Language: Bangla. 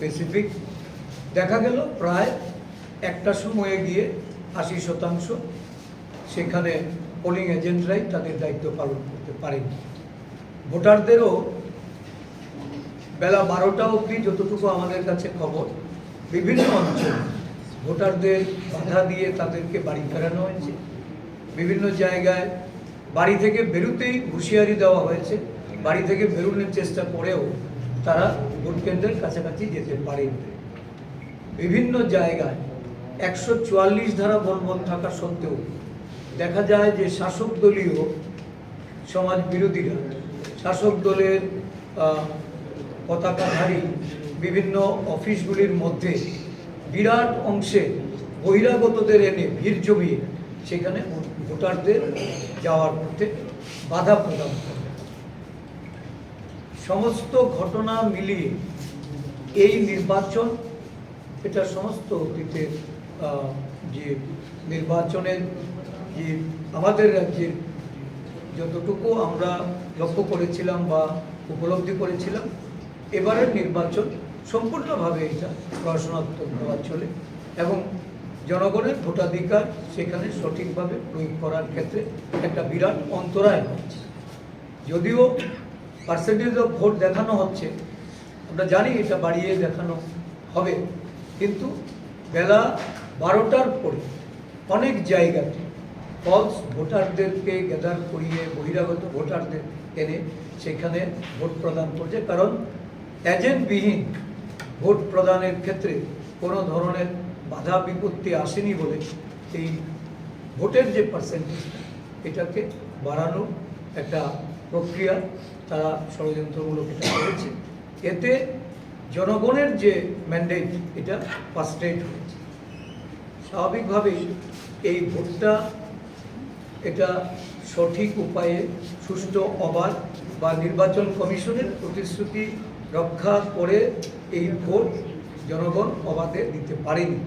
স্পেসিফিক দেখা গেল প্রায় একটা সময়ে গিয়ে আশি শতাংশ সেখানে পোলিং এজেন্টরাই তাদের দায়িত্ব পালন করতে পারেনি। ভোটারদেরও বেলা বারোটা অবধি যতটুকু আমাদের কাছে খবর, বিভিন্ন অঞ্চলে ভোটারদের বাধা দিয়ে তাদেরকে বাড়ি ফেরানো হয়েছে। বিভিন্ন জায়গায় বাড়ি থেকে বেরোতেই হুঁশিয়ারি দেওয়া হয়েছে। বাড়ি থেকে বেরোনোর চেষ্টা করেও তারা ভোট কেন্দ্রের কাছাকাছি যেতে পারেনি বিভিন্ন জায়গায় একশো চুয়াল্লিশ ধারা বলবৎ থাকা সত্ত্বেও দেখা যায় যে শাসক দলীয় সমাজ বিরোধীরা, শাসক দলের পতাকাধারী বিভিন্ন অফিসগুলির মধ্যে বিরাট অংশে বহিরাগতদের এনে ভিড় জমিয়ে সেখানে ভোটারদের যাওয়ার পথে বাধা প্রদান করে। সমস্ত ঘটনা মিলিয়ে এই নির্বাচন, এটা সমস্ত অতীতের যে নির্বাচনের, যে আমাদের রাজ্যের যতটুকু আমরা লক্ষ্য করেছিলাম বা উপলব্ধি করেছিলাম, এবারের নির্বাচন সম্পূর্ণভাবে এটা রচনাত্মক চলে এবং জনগণের ভোটাধিকার সেখানে সঠিকভাবে প্রয়োগ করার ক্ষেত্রে একটা বিরাট অন্তরায় যদিও পার্সেন্টেজ অফ ভোট দেখানো হচ্ছে। আমরা জানি এটা বাড়িয়ে দেখানো হবে। কিন্তু বেলা বারোটার পরে অনেক জায়গাতে ফলস ভোটারদেরকে গ্যাদার করিয়ে বহিরাগত ভোটারদের এনে সেখানে ভোট প্রদান করছে। কারণ এজেন্টবিহীন ভোট প্রদানের ক্ষেত্রে কোনো ধরনের বাধা বিপত্তি আসেনি বলে এই ভোটের যে পার্সেন্টেজ এটাকে বাড়ানো একটা প্রক্রিয়া তারা ষড়যন্ত্রমূলক এটা করেছে। এতে জনগণের যে ম্যান্ডেট এটা ফার্স্টেড হয়েছে। স্বাভাবিকভাবেই এই ভোটটা এটা সঠিক উপায়ে, সুষ্ঠু অবাধ বা নির্বাচন কমিশনের প্রতিশ্রুতি রক্ষা করে এই ভোট জনগণ অবাধে দিতে পারেনি।